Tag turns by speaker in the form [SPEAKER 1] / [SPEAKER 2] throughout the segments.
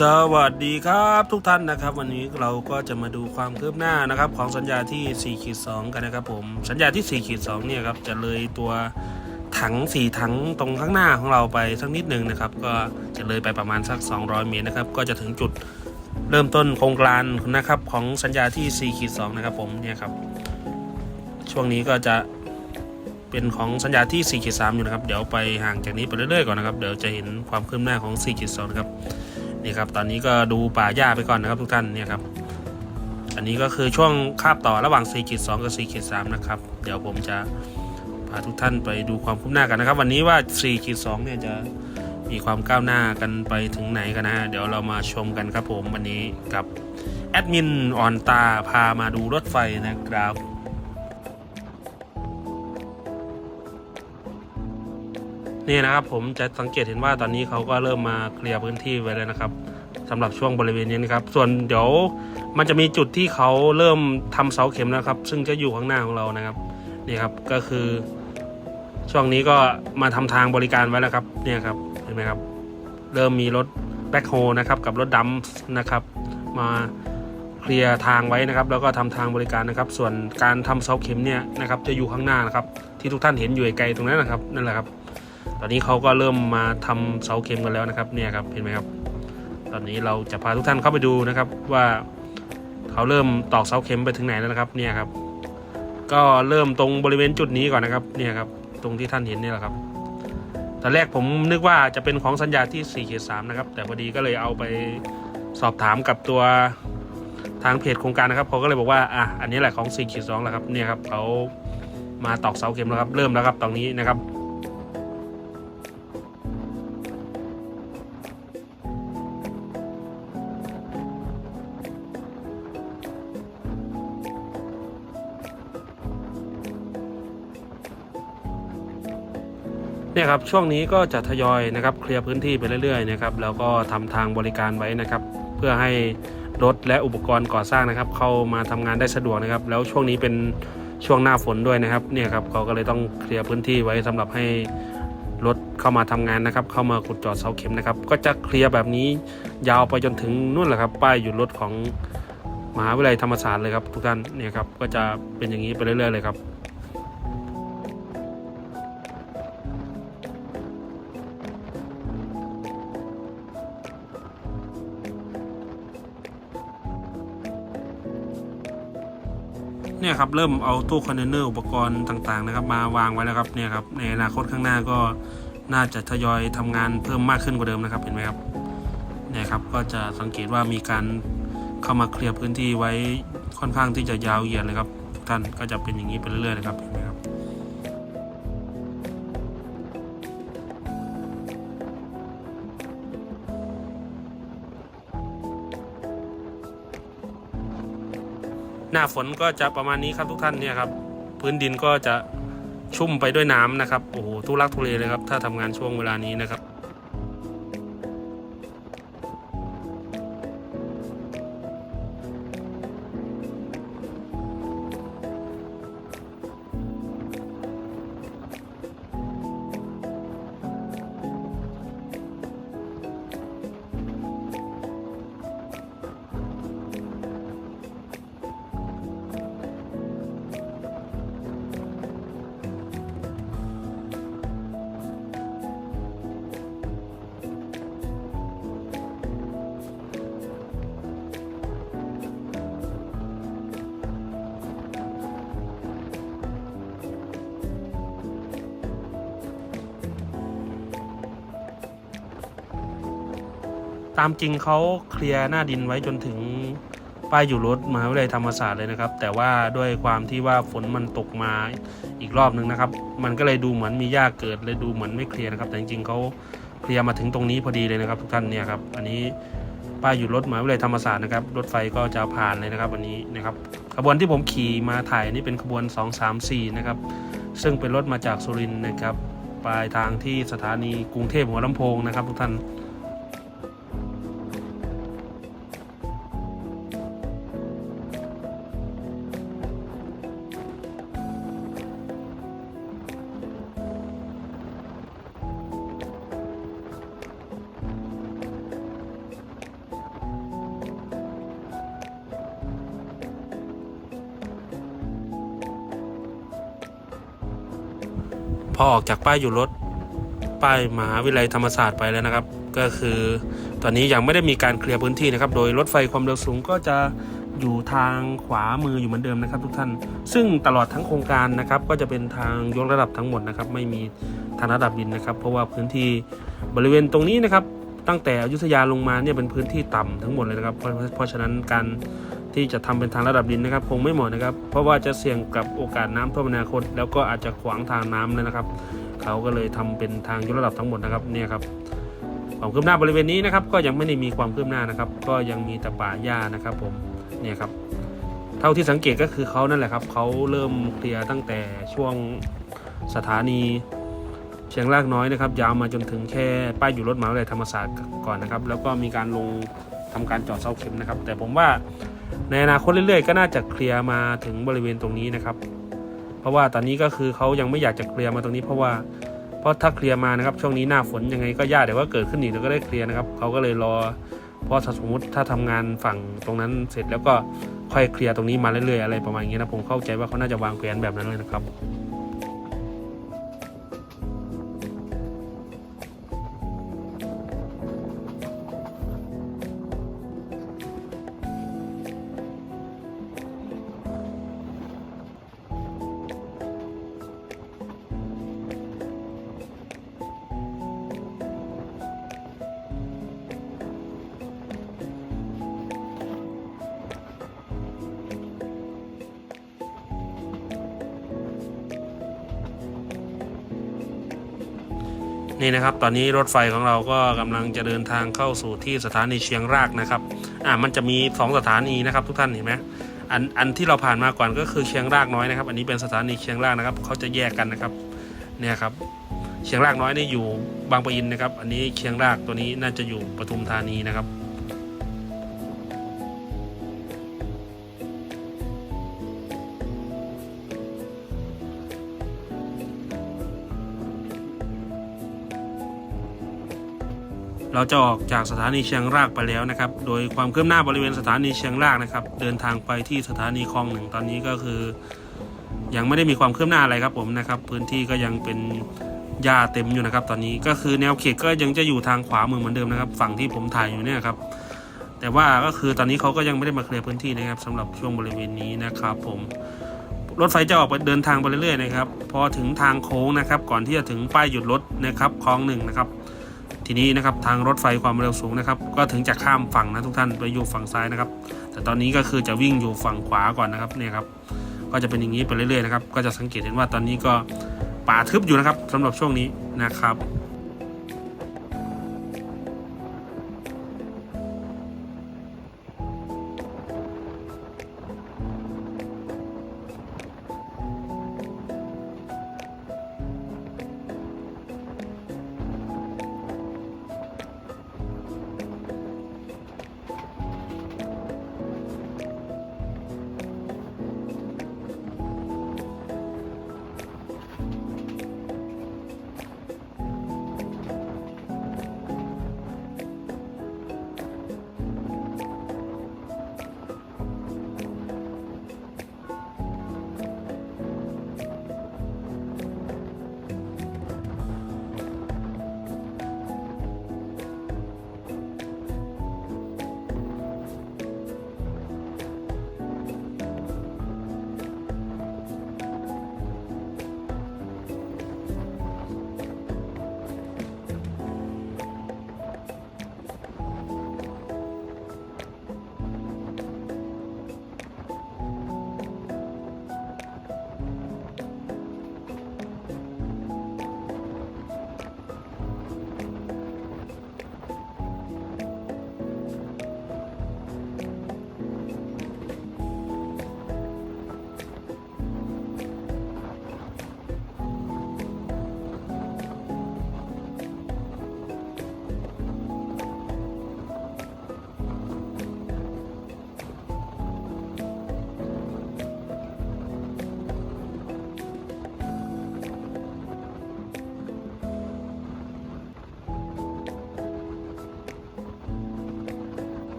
[SPEAKER 1] สวัสดีครับทุกท่านนะครับ วันนี้เราก็จะมาดูความคืบหน้านะครับ ของสัญญาที่4ขีด2กันนะครับผมสัญญาที่4ขีด2เนี่ยครับจะเลยตัวถัง 4 ถังตรงข้างหน้าของเราไปสักนิดหนึ่งนะครับ ก็จะเลยไปประมาณสัก 200 เมตรนะครับ ก็จะถึงจุดเริ่มต้นโครงการนะครับของสัญญาที่4ขีด2นะครับผมเนี่ยครับช่วงนี้ก็จะเป็นของสัญญาที่4ขีด3อยู่นะครับ เดี๋ยวไปห่างจากนี้ไปเรื่อยๆก่อนนะครับ เดี๋ยวจะเห็นความคืบหน้าของ4ขีด2นะครับ นี่ครับ ตอนนี้ก็ดูป่าหญ้าไปก่อนนะครับทุกท่านเนี่ยครับ อันนี้ก็คือช่วงคาบต่อระหว่าง4ขีด2กับ4ขีด3นะครับ เดี๋ยวผมจะพาทุกท่านไปดูความคืบหน้ากันนะครับ วันนี้ว่า4ขีด2เนี่ยจะมีความก้าวหน้ากันไปถึงไหนกันนะฮะเดี๋ยวเรามาชมกันครับผมวันนี้กับแอดมินออนตาพามาดูรถไฟนะครับ นี่นะครับผมจะสังเกตเห็นว่าตอนนี้เขาก็เริ่มมาเคลียร์พื้นที่ไว้แล้วนะครับสำหรับช่วงบริเวณนี้นะครับ ส่วนเดี๋ยวมันจะมีจุดที่เขาเริ่มทำเสาเข็มนะครับ ซึ่งจะอยู่ข้างหน้าของเรานะครับนี่ครับก็คือ ช่วงนี้ก็มาทำทางบริการไว้แล้วครับเนี่ยครับเห็นไหมครับ เริ่มมีรถแบ็คโฮนะครับกับรถดัมป์นะครับ มาเคลียร์ทางไว้นะครับ แล้วก็ทำทางบริการนะครับ ส่วนการทำเสาเข็มเนี่ยนะครับ จะอยู่ข้างหน้านะครับ ที่ทุกท่านเห็นอยู่ไกลตรงนั้นนะครับนั่นแหละครับ ตอนนี้เขาก็เริ่มมาทำเสาเข็มกันแล้วนะครับเนี่ยครับเห็นไหมครับ ตอนนี้เราจะพาทุกท่านเข้าไปดูนะครับว่าเขาเริ่มตอกเสาเข็มไปถึงไหนแล้วนะครับเนี่ยครับ ก็เริ่มตรงบริเวณจุดนี้ก่อนนะครับเนี่ยครับตรงที่ท่านเห็นนี่แหละครับตอนแรกผมนึกว่าจะเป็นของสัญญาที่4เขต3นะครับ แต่พอดีก็เลยเอาไปสอบถามกับตัวทางเพจโครงการนะครับเขาก็เลยบอกว่าอะอันนี้แหละของ4เขต2แล้วครับเนี่ยครับเขามาตอกเสาเข็มแล้วครับ เริ่มแล้วครับตรงนี้นะครับ ครับช่วงนี้ก็จะทยอยนะครับเคลียร์พื้นที่ไปเรื่อยๆนะครับแล้วก็ทำทางบริการไว้นะครับเพื่อให้รถและอุปกรณ์ก่อสร้างนะครับ เข้ามาทำงานได้สะดวกนะครับ แล้วช่วงนี้เป็นช่วงหน้าฝนด้วยนะครับเนี่ยครับเขาก็เลยต้องเคลียร์พื้นที่ไว้สำหรับให้รถเข้ามาทำงานนะครับ เข้ามาขุดเจาะเสาเข็มนะครับ ก็จะเคลียร์แบบนี้ยาวไปจนถึงนู่นแหละครับ ป้ายหยุดรถของมหาวิทยาลัยธรรมศาสตร์เลยครับทุกท่านเนี่ยครับก็จะเป็นอย่างนี้ไปเรื่อยๆเลยครับ เนี่ยครับเริ่มเอาตู้คอนเทนเนอร์อุปกรณ์ต่างๆนะครับมาวางไว้แล้วครับเนี่ยครับในอนาคตข้างหน้าก็น่าจะทยอยทำงานเพิ่มมากขึ้นกว่าเดิมนะครับเห็นไหมครับเนี่ยครับก็จะสังเกตว่ามีการเข้ามาเคลียร์พื้นที่ไว้ค่อนข้างที่จะยาวเหยียดเลยครับทุกท่านก็จะเป็นอย่างนี้ไปเรื่อยๆเลยครับเห็นไหมครับ หน้าฝนก็จะประมาณนี้ครับทุกท่านเนี่ยครับพื้นดินก็จะชุ่มไปด้วยน้ำนะครับโอ้โหทุลักทุเลเลยครับถ้าทำงานช่วงเวลานี้นะครับามจริงเขาเคลียร์หน้าดินไว้จนถึงป้ายอยู่รถมหาวิทยาลัยธรรมศาสตร์เลยนะครับ แต่ว่าด้วยความที่ว่าฝนมันตกมาอีกรอบหนึ่งนะครับ มันก็เลยดูเหมือนมีหญ้าเกิดเลยดูเหมือนไม่เคลียร์นะครับ แต่จริงๆเขาเคลียร์มาถึงตรงนี้พอดีเลยนะครับ ทุกท่านเนี่ยครับอันนี้ป้ายอยู่รถมหาวิทยาลัยธรรมศาสตร์นะครับรถไฟก็จะผ่านเลยนะครับวันนี้นะครับขบวนที่ผมขี่มาถ่ายนี่เป็นขบวน 234 นะครับ ซึ่งเป็นรถมาจากสุรินทร์นะครับปลายทางที่สถานีกรุงเทพหัวลำโพงนะครับ ทุกท่าน อออกจากป้ายหยุดรถป้ายมหาวิทยาลัยธรรมศาสตร์ไปแล้วนะครับ ก็คือตอนนี้ยังไม่ได้มีการเคลียร์พื้นที่นะครับ โดยรถไฟความเร็วสูงก็จะอยู่ทางขวามืออยู่เหมือนเดิมนะครับ ทุกท่าน ซึ่งตลอดทั้งโครงการนะครับ ก็จะเป็นทางยกระดับทั้งหมดนะครับ ไม่มีทางระดับดินนะครับ เพราะว่าพื้นที่บริเวณตรงนี้นะครับ ตั้งแต่อยุธยาลงมาเนี่ยเป็นพื้นที่ต่ำทั้งหมดเลยนะครับ เพราะฉะนั้นการ ที่จะทำเป็นทางระดับดินนะครับ คงไม่เหมาะนะครับ เพราะว่าจะเสี่ยงกับโอกาสน้ำท่วมอนาคต แล้วก็อาจจะขวางทางน้ำเลยนะครับ เขาก็เลยทำเป็นทางยกระดับทั้งหมดนะครับเนี่ยครับความคืบหน้าบริเวณนี้นะครับ ก็ยังไม่ได้มีความคืบหน้านะครับ ก็ยังมีแต่ป่าหญ้านะครับ ผมเนี่ยครับ เท่าที่สังเกตก็คือเขานั่นแหละครับเขาเริ่มเคลียร์ตั้งแต่ช่วงสถานีเชียงรากน้อยนะครับ ยาวมาจนถึงแค่ป้ายอยู่รถหมาวิทยาลัยธรรมศาสตร์ก่อนนะครับ แล้วก็มีการลงทำการจอดเสาเข็มนะครับ แต่ผมว่า ในอนาคตเรื่อยๆ ก็น่าจะเคลียร์มาถึงบริเวณตรงนี้นะครับ เพราะว่าตอนนี้ก็คือเขายังไม่อยากจะเคลียร์มาตรงนี้เพราะว่า เพราะถ้าเคลียร์มานะครับ ช่วงนี้หน้าฝนยังไงก็ยากเดี๋ยวก็เกิดขึ้นอีกเดี๋ยวก็ได้เคลียร์นะครับเขาก็เลยรอเพราะถ้าสมมติถ้าทำงานฝั่งตรงนั้นเสร็จแล้วก็ค่อยเคลียร์ตรงนี้มาเรื่อยๆอะไรประมาณนี้นะผมเข้าใจว่าเขาน่าจะวางแผนแบบนั้นเลยนะครับ นี่นะครับ ตอนนี้รถไฟของเราก็กำลังจะเดินทางเข้าสู่ที่สถานีเชียงรากนะครับ อ่ามันจะมี 2 สถานีนะครับทุกท่านเห็นไหมอันอันที่เราผ่านมาก่อนก็คือเชียงรากน้อยนะครับ อันนี้เป็นสถานีเชียงรากนะครับเขาจะแยกกันนะครับ เนี่ยครับ เชียงรากน้อยนี่อยู่บางปะอินนะครับ อันนี้เชียงรากตัวนี้น่าจะอยู่ปทุมธานีนะครับ เราจะออกจากสถานีเชียงรากไปแล้วนะครับ โดยความเคืบหน้าบริเวณสถานีเชียงรากนะครับ เดินทางไปที่สถานีคลองหนึ่งตอนนี้ก็คือ ยังไม่ได้มีความเคืบหน้าอะไรครับผมนะครับ พื้นที่ก็ยังเป็นหญ้าเต็มอยู่นะครับ ตอนนี้ก็คือแนวเขตก็ยังจะอยู่ทางขวามือเหมือนเดิมนะครับ ฝั่งที่ผมถ่ายอยู่เนี่ยครับ แต่ว่าก็คือตอนนี้เขาก็ยังไม่ได้มาเคลียร์พื้นที่นะครับสำหรับช่วงบริเวณนี้นะครับ ผมรถไฟจะออกไปเดินทางไปเรื่อยๆนะครับ พอถึงทางโค้งนะครับ ก่อนที่จะถึงป้ายหยุดรถนะครับคลองหนึ่งนะครับ ทีนี้นะครับทางรถไฟความเร็วสูงนะครับ ก็ถึงจะข้ามฝั่งนะทุกท่านไปอยู่ฝั่งซ้ายนะครับ แต่ตอนนี้ก็คือจะวิ่งอยู่ฝั่งขวาก่อนนะครับเนี่ยครับก็จะเป็นอย่างนี้ไปเรื่อยๆนะครับก็จะสังเกตเห็นว่าตอนนี้ก็ป่าทึบอยู่นะครับสำหรับช่วงนี้นะครับ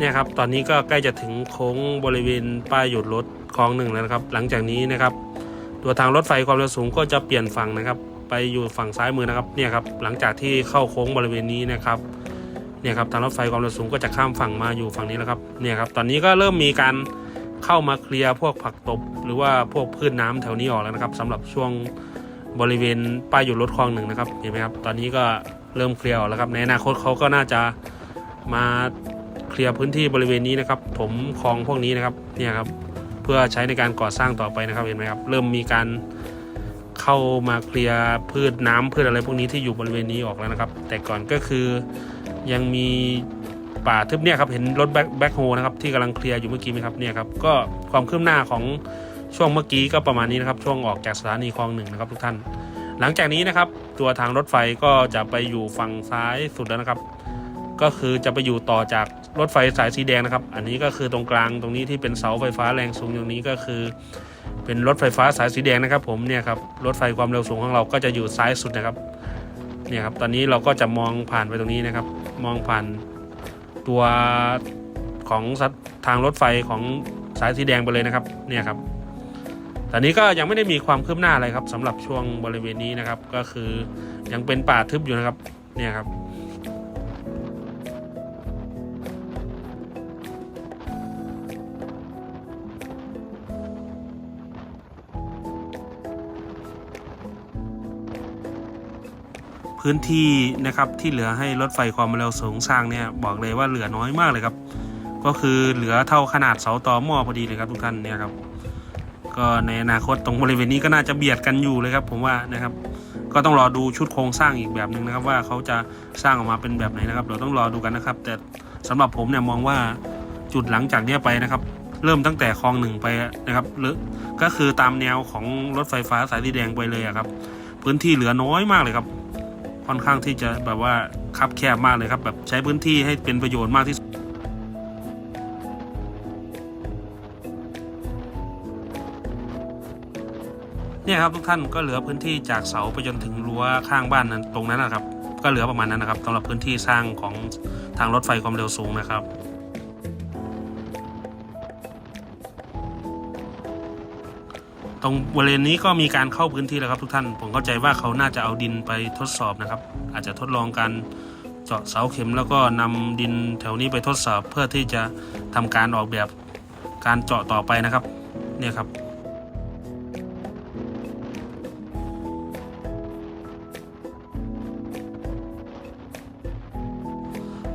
[SPEAKER 1] เนี่ยครับตอนนี้ก็ใกล้จะถึงโค้งบริเวณป้ายหยุดรถคลองหนึ่งแล้วนะครับ หลังจากนี้นะครับ ตัวทางรถไฟความเร็วสูงก็จะเปลี่ยนฝั่งนะครับ ไปอยู่ฝั่งซ้ายมือนะครับเนี่ยครับหลังจากที่เข้าโค้งบริเวณนี้นะครับเนี่ยครับทางรถไฟความเร็วสูงก็จะข้ามฝั่งมาอยู่ฝั่งนี้แล้วครับเนี่ยครับตอนนี้ก็เริ่มมีการเข้ามาเคลียร์พวกผักตบ หรือว่าพวกพืชน้ำแถวนี้ออกแล้วนะครับสำหรับช่วงบริเวณป้ายหยุดรถคลองหนึ่งนะครับเห็นไหมครับตอนนี้ก็เริ่มเคลียร์ออกแล้วครับในอนาคตเขาก็น่าจะมา เคลียร์พื้นที่บริเวณนี้นะครับถมคลองพวกนี้นะครับเนี่ยครับเพื่อใช้ในการก่อสร้างต่อไปนะครับเห็นไหมครับเริ่มมีการเข้ามาเคลียร์พืชน้ำพืชอะไรพวกนี้ที่อยู่บริเวณนี้ออกแล้วนะครับ แต่ก่อนก็คือยังมีป่าทึบเนี่ยครับเห็นรถแบ็คแบ็คโฮนะครับที่กำลังเคลียร์อยู่เมื่อกี้ไหมครับเนี่ยครับก็ความคืบหน้าของช่วงเมื่อกี้ก็ประมาณนี้นะครับ ช่วงออกจากสถานีคลองหนึ่งนะครับทุกท่าน หลังจากนี้นะครับ ตัวทางรถไฟก็จะไปอยู่ฝั่งซ้ายสุดแล้วนะครับ ก็คือจะไปอยู่ต่อจากรถไฟสายสีแดงนะครับ อันนี้ก็คือตรงกลางตรงนี้ที่เป็นเสาไฟฟ้าแรงสูงตรงนี้ก็คือ เป็นรถไฟฟ้าสายสีแดงนะครับ ผมเนี่ยครับรถไฟความเร็วสูงของเราก็จะอยู่ซ้ายสุดนะครับเนี่ยครับตอนนี้เราก็จะมองผ่านไปตรงนี้นะครับ มองผ่านตัวของทางรถไฟของสายสีแดงไปเลยนะครับเนี่ยครับตอนนี้ก็ยังไม่ได้มีความคืบหน้าอะไรครับสำหรับช่วงบริเวณนี้นะครับ ก็คือยังเป็นป่าทึบอยู่นะครับเนี่ยครับ พื้นที่นะครับที่เหลือให้รถไฟความเร็วสูงสร้างเนี่ยบอกเลยว่าเหลือน้อยมากเลยครับ ก็คือเหลือเท่าขนาดเสาต่อหม้อพอดีเลยครับทุกท่านเนี่ยครับก็ในอนาคตตรงบริเวณนี้ก็น่าจะเบียดกันอยู่เลยครับ ผมว่านะครับ ก็ต้องรอดูชุดโครงสร้างอีกแบบหนึ่งนะครับ ว่าเขาจะสร้างออกมาเป็นแบบไหนนะครับเราต้องรอดูกันนะครับ แต่สำหรับผมเนี่ยมองว่าจุดหลังจากเนี้ยไปนะครับ เริ่มตั้งแต่คลองหนึ่งไปนะครับหรือก็คือตามแนวของรถไฟฟ้าสายสีแดงไปเลยอะครับ พื้นที่เหลือน้อยมากเลยครับ ค่อนข้างที่จะแบบว่าคับแคบมากเลยครับ แบบใช้พื้นที่ให้เป็นประโยชน์มากที่สุดเนี่ยครับทุกท่านก็เหลือพื้นที่จากเสาไปจนถึงรั้วข้างบ้านนั้นตรงนั้นนะครับ ก็เหลือประมาณนั้นนะครับสำหรับพื้นที่สร้างของทางรถไฟความเร็วสูงนะครับ ตรงบริเวณนี้ก็มีการเข้าพื้นที่แล้วครับทุกท่าน ผมเข้าใจว่าเขาน่าจะเอาดินไปทดสอบนะครับ อาจจะทดลองการเจาะเสาเข็ม แล้วก็นำดินแถวนี้ไปทดสอบเพื่อที่จะทำการออกแบบการเจาะต่อไปนะครับ เนี่ยครับ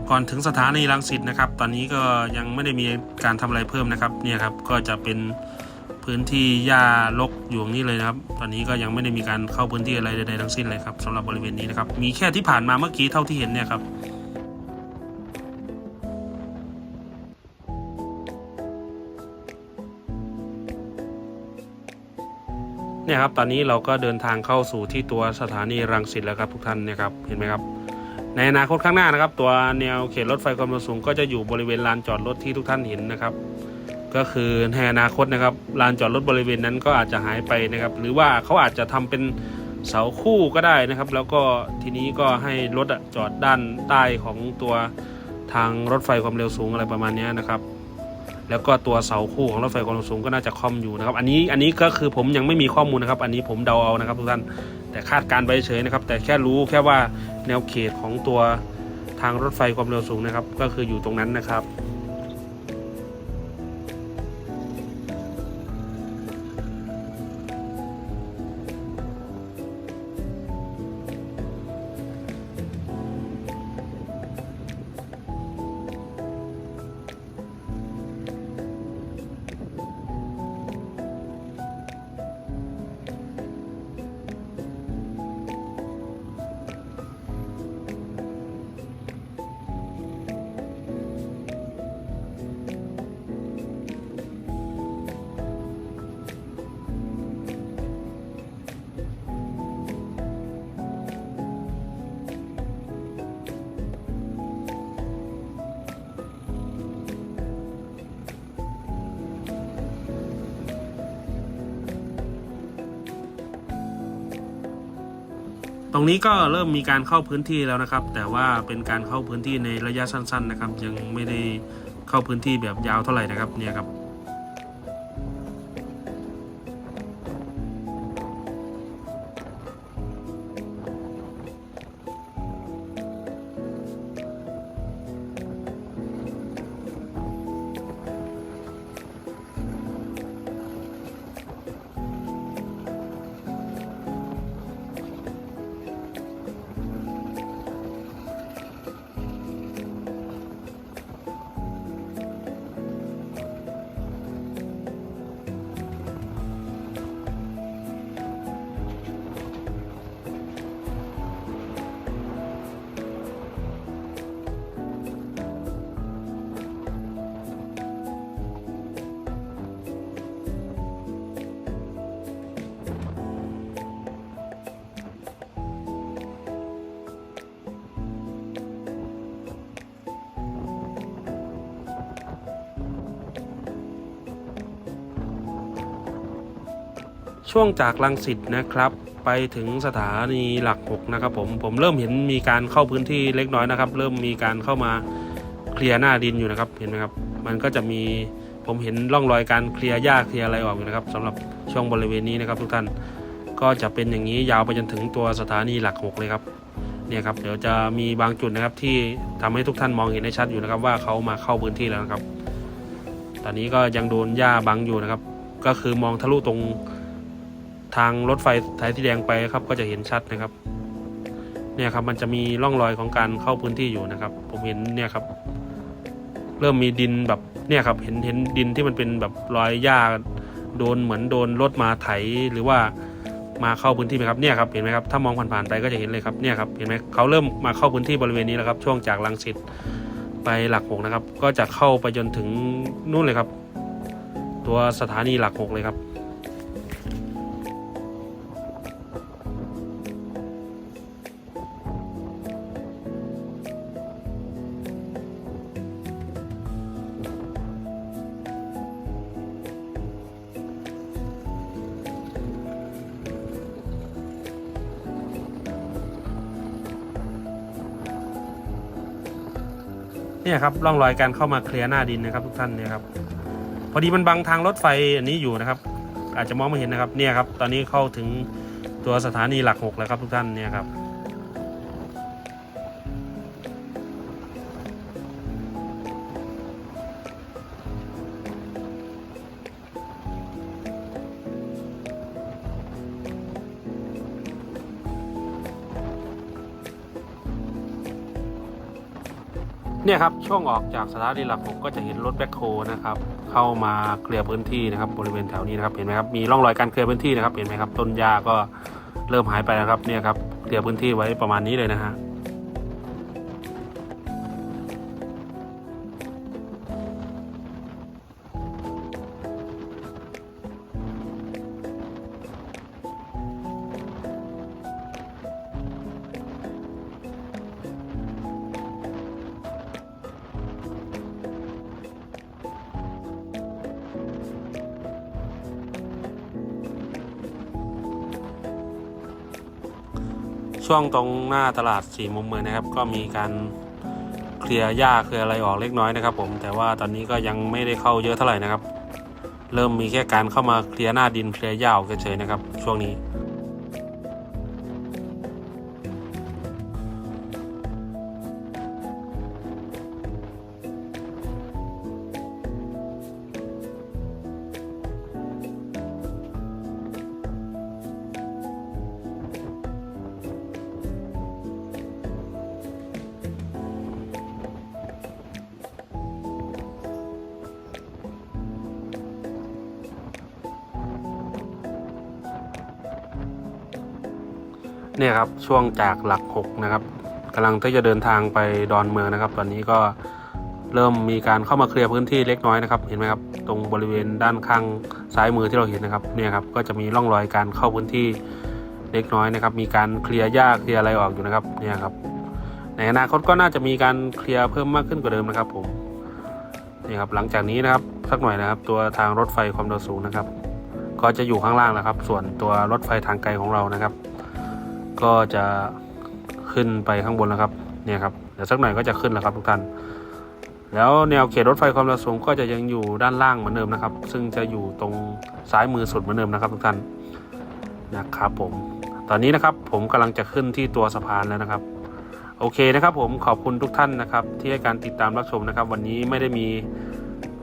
[SPEAKER 1] ก่อนถึงสถานีรังสิตนะครับ ตอนนี้ก็ยังไม่ได้มีการทำอะไรเพิ่มนะครับ เนี่ยครับ ก็จะเป็น พื้นที่หญ้ารกอยู่ตรงนี้เลยนะครับ ตอนนี้ก็ยังไม่ได้มีการเข้าพื้นที่อะไรใดๆทั้งสิ้นเลยครับสำหรับบริเวณนี้นะครับ มีแค่ที่ผ่านมาเมื่อกี้เท่าที่เห็นเนี่ยครับเนี่ยครับตอนนี้เราก็เดินทางเข้าสู่ที่ตัวสถานีรังสิตแล้วครับทุกท่านเนี่ยครับเห็นไหมครับ ในอนาคตข้างหน้านะครับ ตัวแนวเขตรถไฟความเร็วสูงก็จะอยู่บริเวณลานจอดรถที่ทุกท่านเห็นนะครับ ก็คือในอนาคตนะครับลานจอดรถบริเวณนั้นก็อาจจะหายไปนะครับ หรือว่าเขาอาจจะทำเป็นเสาคู่ก็ได้นะครับ แล้วก็ทีนี้ก็ให้รถจอดด้านใต้ของตัวทางรถไฟความเร็วสูงอะไรประมาณนี้นะครับ แล้วก็ตัวเสาคู่ของรถไฟความเร็วสูงก็น่าจะคล่อมอยู่นะครับ อันนี้อันนี้ก็คือผมยังไม่มีข้อมูลนะครับ อันนี้ผมเดาเอานะครับทุกท่านแต่คาดการไปเฉยนะครับ แต่แค่รู้แค่ว่าแนวเขตของตัวทางรถไฟความเร็วสูงนะครับ ก็คืออยู่ตรงนั้นนะครับ ตรงนี้ก็เริ่มมีการเข้าพื้นที่แล้วนะครับ แต่ว่าเป็นการเข้าพื้นที่ในระยะสั้น ๆ นะครับ ยังไม่ได้เข้าพื้นที่แบบยาวเท่าไหร่นะครับเนี่ยครับ ช่วงจากลังสิตนะครับ ไปถึงสถานีหลักหกนะครับผม ผมเริ่มเห็นมีการเข้าพื้นที่เล็กน้อยนะครับ เริ่มมีการเข้ามาเคลียร์หน้าดินอยู่นะครับ เห็นไหมครับ มันก็จะมีผมเห็นร่องรอยการเคลียร์หญ้าเคลียร์อะไรออกอยู่นะครับสำหรับช่วงบริเวณนี้นะครับ ทุกท่านก็จะเป็นอย่างนี้ยาวไปจนถึงตัวสถานีหลักหกเลยครับเนี่ยครับเดี๋ยวจะมีบางจุดนะครับที่ทำให้ทุกท่านมองเห็นได้ชัดอยู่นะครับ ว่าเขามาเข้าพื้นที่แล้วนะครับ ตอนนี้ก็ยังโดนหญ้าบังอยู่นะครับ ก็คือมองทะลุตรง ทางรถไฟสายสีแดงไปครับก็จะเห็นชัดนะครับ เนี่ยครับมันจะมีร่องรอยของการเข้าพื้นที่อยู่นะครับ ผมเห็นเนี่ยครับ เริ่มมีดินแบบเนี่ยครับเห็นเห็นดินที่มันเป็นแบบรอยหญ้าโดนเหมือนโดนรถมาไถหรือว่ามาเข้าพื้นที่ไหมครับเนี่ยครับเห็นไหมครับถ้ามองผ่านๆไปก็จะเห็นเลยครับเนี่ยครับเห็นไหมเขาเริ่มมาเข้าพื้นที่บริเวณนี้แล้วครับ ช่วงจากลังสิตไปหลักหกนะครับ ก็จะเข้าไปจนถึงนู่นเลยครับ ตัวสถานีหลักหกเลยครับ เนี่ยครับร่องรอยการเข้ามาเคลียร์หน้าดินนะครับ ทุกท่านเนี่ยครับพอดีมันบังทางรถไฟอันนี้อยู่นะครับ อาจจะมองไม่เห็นนะครับเนี่ยครับ ตอนนี้เข้าถึงตัวสถานีหลักหกแล้วครับทุกท่านเนี่ยครับ เนี่ยครับช่วงออกจากสถานีหลักผมก็จะเห็นรถแบ็คโฮนะครับเข้ามาเคลียร์พื้นที่นะครับบริเวณแถวนี้นะครับเห็นไหมครับมีร่องรอยการเคลียร์พื้นที่นะครับเห็นไหมครับต้นหญ้าก็เริ่มหายไปนะครับเนี่ยครับเคลียร์พื้นที่ไว้ประมาณนี้เลยนะฮะ ช่วงตรงหน้าตลาดสี่มุมเมืองนะครับ ก็มีการเคลียร์หญ้าเคลียร์อะไรออกเล็กน้อยนะครับ ผมแต่ว่าตอนนี้ก็ยังไม่ได้เข้าเยอะเท่าไหร่นะครับ เริ่มมีแค่การเข้ามาเคลียร์หน้าดินเคลียร์หญ้าเฉยๆนะครับ ช่วงนี้ เนี่ยครับช่วงจากหลักหกนะครับกำลังที่จะเดินทางไปดอนเมืองนะครับ ตอนนี้ก็เริ่มมีการเข้ามาเคลียร์พื้นที่เล็กน้อยนะครับ เห็นไหมครับ ตรงบริเวณด้านข้างซ้ายมือที่เราเห็นนะครับ เนี่ยครับ ก็จะมีร่องรอยการเข้าพื้นที่เล็กน้อยนะครับ มีการเคลียร์หญ้าเคลียร์อะไรออกอยู่นะครับ เนี่ยครับ ในอนาคตก็น่าจะมีการเคลียร์เพิ่มมากขึ้นกว่าเดิมนะครับ ผม นี่ครับ หลังจากนี้นะครับ สักหน่อยนะครับ ตัวทางรถไฟความเร็วสูงนะครับ ก็จะอยู่ข้างล่างแล้วครับ ส่วนตัวรถไฟทางไกลของเรานะครับ ก็จะขึ้นไปข้างบนแล้วครับเนี่ยครับเดี๋ยวสักหน่อยก็จะขึ้นแล้วครับทุกท่านแล้วแนวเขตรถไฟความเร็วสูงก็จะยังอยู่ด้านล่างเหมือนเดิมนะครับ ซึ่งจะอยู่ตรงซ้ายมือสุดเหมือนเดิมนะครับทุกท่านนะครับผมตอนนี้นะครับผมกำลังจะขึ้นที่ตัวสะพานแล้วนะครับ โอเคนะครับ ผมขอบคุณทุกท่านนะครับ ที่ให้การติดตามรับชมนะครับ วันนี้ไม่ได้มี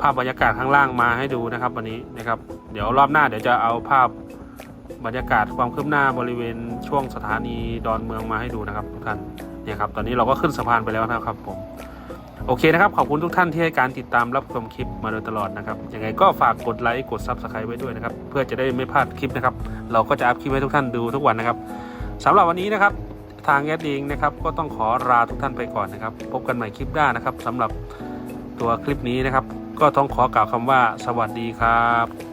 [SPEAKER 1] ภาพบรรยากาศข้างล่างมาให้ดูนะครับ วันนี้นะครับ เดี๋ยวรอบหน้าเดี๋ยวจะเอาภาพ บรรยากาศความคืบหน้าบริเวณช่วงสถานีดอนเมืองมาให้ดูนะครับทุกท่านเนี่ยครับตอนนี้เราก็ขึ้นสะพานไปแล้วนะครับผมโอเคนะครับ ขอบคุณทุกท่านที่ให้การติดตามรับชมคลิปมาโดยตลอดนะครับยังไงก็ฝากกดไลค์กดซับสไครต์ไว้ด้วยนะครับเพื่อจะได้ไม่พลาดคลิปนะครับ เราก็จะอัพคลิปให้ทุกท่านดูทุกวันนะครับสำหรับวันนี้นะครับทางแอดเองนะครับก็ต้องขอลาทุกท่านไปก่อนนะครับ พบกันใหม่คลิปหน้านะครับสำหรับตัวคลิปนี้นะครับ ก็ต้องขอกล่าวคำว่าสวัสดีครับ